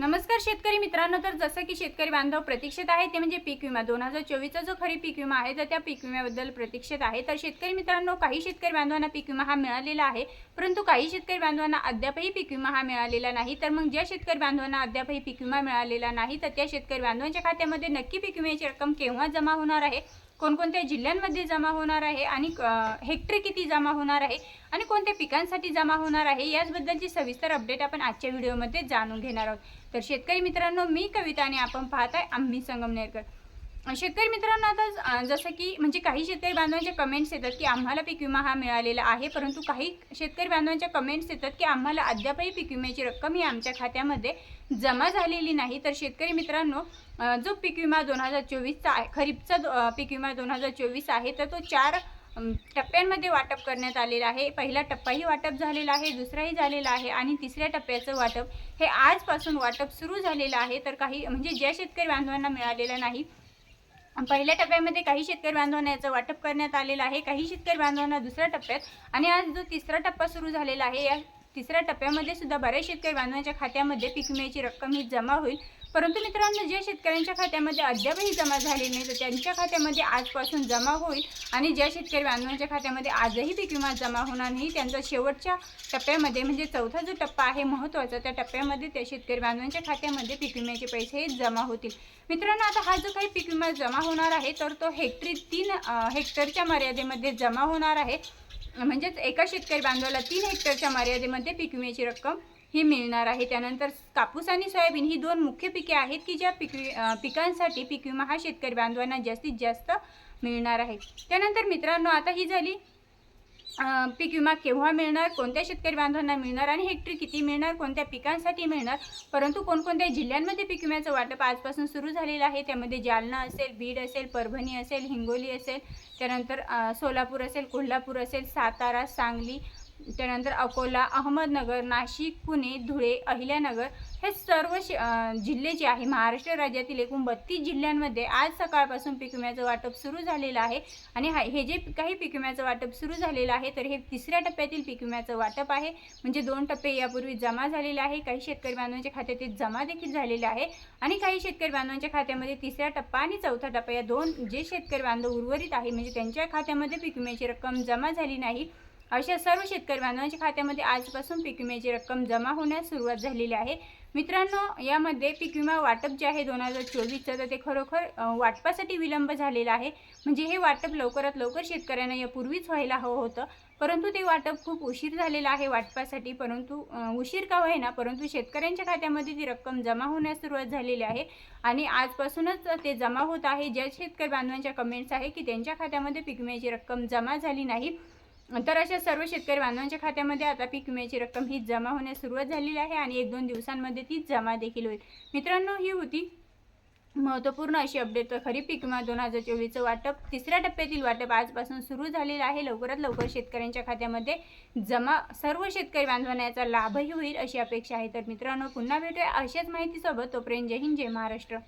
नमस्कार शेतकरी मित्रांनो तर जसं की शेतकरी बांधव प्रतीक्षेत आहे ते म्हणजे पीक विमा. दोन हजार चोवीसचा जो खरी पीक विमा आहे तर त्या पीक विम्याबद्दल प्रतीक्षेत आहे. तर शेतकरी मित्रांनो काही शेतकरी बांधवांना पीक विमा हा मिळालेला आहे परंतु काही शेतकरी बांधवांना अद्यापही पीक विमा हा मिळालेला नाही. तर मग ज्या शेतकरी बांधवांना अद्यापही पीक विमा मिळालेला नाही तर त्या शेतकरी बांधवांच्या खात्यामध्ये नक्की पीक विम्याची रक्कम केव्हा जमा होणार आहे? कोणकोणत्या जिल्ह्यांमध्ये जमा होणार आहे आणि हेक्टरी किती जमा होणार आहे आणि कोणत्या पिकांसाठी जमा होणार आहे याचबद्दलची सविस्तर अपडेट आपण आजच्या व्हिडिओमध्ये जाणून घेणार आहोत. तर शेतकरी मित्रांनो मी कविता आणि आपण पाहताय आम्ही संगमनेरकर. शेतकरी मित्रांनो आता जसं की म्हणजे काही शेतकरी बांधवांच्या कमेंट्स येतात की आम्हाला पीक विमा हा मिळालेला आहे परंतु काही शेतकरी बांधवांच्या कमेंट्स येतात की आम्हाला अद्यापही पीक विम्याची रक्कम ही आमच्या खात्यामध्ये जमा झालेली नाही. तर शेतकरी मित्रांनो जो पीक विमा दोन हजार चोवीसचा आहे खरीपचा पीक विमा दोन हजार चोवीस आहे तर तो चार टप्प्यांमध्ये वाटप करण्यात आलेला आहे. पहिला टप्पाही वाटप झालेला आहे दुसराही झालेला आहे आणि तिसऱ्या टप्प्याचं वाटप हे आजपासून वाटप सुरू झालेलं आहे. तर काही म्हणजे ज्या शेतकरी बांधवांना मिळालेलं नाही पहिल्या टप्प्यामध्ये काही शेतकरी बांधवांना याचं वाटप करण्यात आलेलं आहे काही शेतकरी बांधवांना दुसऱ्या टप्प्यात आणि आज जो तिसरा टप्पा सुरू झालेला आहे या तिसऱ्या टप्प्यामध्ये सुद्धा बऱ्याच शेतकरी बांधवांच्या खात्यामध्ये पीक विम्याची रक्कम ही जमा होईल. परंतु मित्रांनो ज्या शेतकऱ्यांच्या खात्यामध्ये अद्यापही जमा झालेली नाही तर त्यांच्या खात्यामध्ये आजपासून जमा होईल. आणि ज्या शेतकरी बांधवांच्या खात्यामध्ये आजही पीक विमा जमा होणार नाही त्यांचा शेवटच्या टप्प्यामध्ये म्हणजे चौथा जो टप्पा आहे महत्त्वाचा त्या टप्प्यामध्ये त्या शेतकरी बांधवांच्या खात्यामध्ये पीक विम्याचे पैसे जमा होतील. मित्रांनो आता हा जो काही पीक विमा जमा होणार आहे तर तो हेक्टरी तीन हेक्टरच्या मर्यादेमध्ये जमा होणार आहे. म्हणजेच एका शेतकरी बांधवाला तीन हेक्टरच्या मर्यादेमध्ये पीक विम्याची रक्कम ही मिळणार आहे. त्यानंतर कापूस आणि सोयाबीन ही दोन मुख्य पिके आहेत की ज्या पिक पिकांसाठी पीक विमा हा शेतकरी बांधवांना जास्तीत जास्त मिळणार आहे. त्यानंतर मित्रांनो आता ही झाली पीक विमा केव्हा मिळणार कोणत्या शेतकरी बांधवांना मिळणार आणि हेक्टरी किती मिळणार कोणत्या पिकांसाठी मिळणार परंतु कोणकोणत्या जिल्ह्यांमध्ये पीक विम्याचं वाटप आजपासून सुरू झालेलं आहे त्यामध्ये जालना असेल बीड असेल परभणी असेल हिंगोली असेल त्यानंतर सोलापूर असेल कोल्हापूर असेल सातारा सांगली त्यानंतर अकोला अहमदनगर नाशिक पुणे धुळे अहिल्यानगर हे सर्व शि जिल्हे जे आहे महाराष्ट्र राज्यातील एकूण बत्तीस जिल्ह्यांमध्ये आज सकाळपासून पीक विम्याचं वाटप सुरू झालेलं आहे. आणि हा हे जे काही पीक विम्याचं वाटप सुरू झालेलं आहे तर हे तिसऱ्या टप्प्यातील पीक विम्याचं वाटप आहे. म्हणजे दोन टप्पे यापूर्वी जमा झालेले आहे. काही शेतकरी बांधवांच्या खात्यात ते जमा देखील झालेले आहे. आणि काही शेतकरी बांधवांच्या खात्यामध्ये तिसरा टप्पा आणि चौथा टप्पा या दोन जे शेतकरी बांधव उर्वरित आहे म्हणजे त्यांच्या खात्यामध्ये पीक विम्याची रक्कम जमा झाली नाही अशा सर्व शेतकरी बांधवांच्या खात्यामध्ये आजपासून पीक विम्याची रक्कम जमा होण्यास सुरुवात झालेली आहे. मित्रांनो यामध्ये पीक विमा वाटप जे आहे दोन हजार चोवीसचं तर ते खरोखर वाटपासाठी विलंब झालेला आहे. म्हणजे हे वाटप लवकरात लवकर शेतकऱ्यांना यापूर्वीच व्हायला हवं होतं. परंतु ते वाटप खूप उशीर झालेलं आहे वाटपासाठी. परंतु उशीर का होईना परंतु शेतकऱ्यांच्या खात्यामध्ये ती रक्कम जमा होण्यास सुरुवात झालेली आहे. आणि आजपासूनच ते जमा होत आहे. ज्या शेतकरी बांधवांच्या कमेंट्स आहे की त्यांच्या खात्यामध्ये पीक विम्याची रक्कम जमा झाली नाही तर अशा सर्व शेतकरी बांधवांच्या खात्यामध्ये आता पीक विम्याची रक्कम ही जमा होण्यास सुरुवात झालेली आहे आणि एक दोन दिवसांमध्ये ती जमा देखील होईल. मित्रांनो ही होती महत्त्वपूर्ण अशी अपडेट तर खरीप पीक विमा दोन हजार चोवीसचं वाटप तिसऱ्या टप्प्यातील वाटप आजपासून सुरू झालेलं आहे. लवकरात लवकर शेतकऱ्यांच्या खात्यामध्ये जमा सर्व शेतकरी बांधवांना याचा लाभही होईल अशी अपेक्षा आहे. तर मित्रांनो पुन्हा भेटूया अशाच माहितीसोबत. तोपर्यंत जय हिंद जय महाराष्ट्र.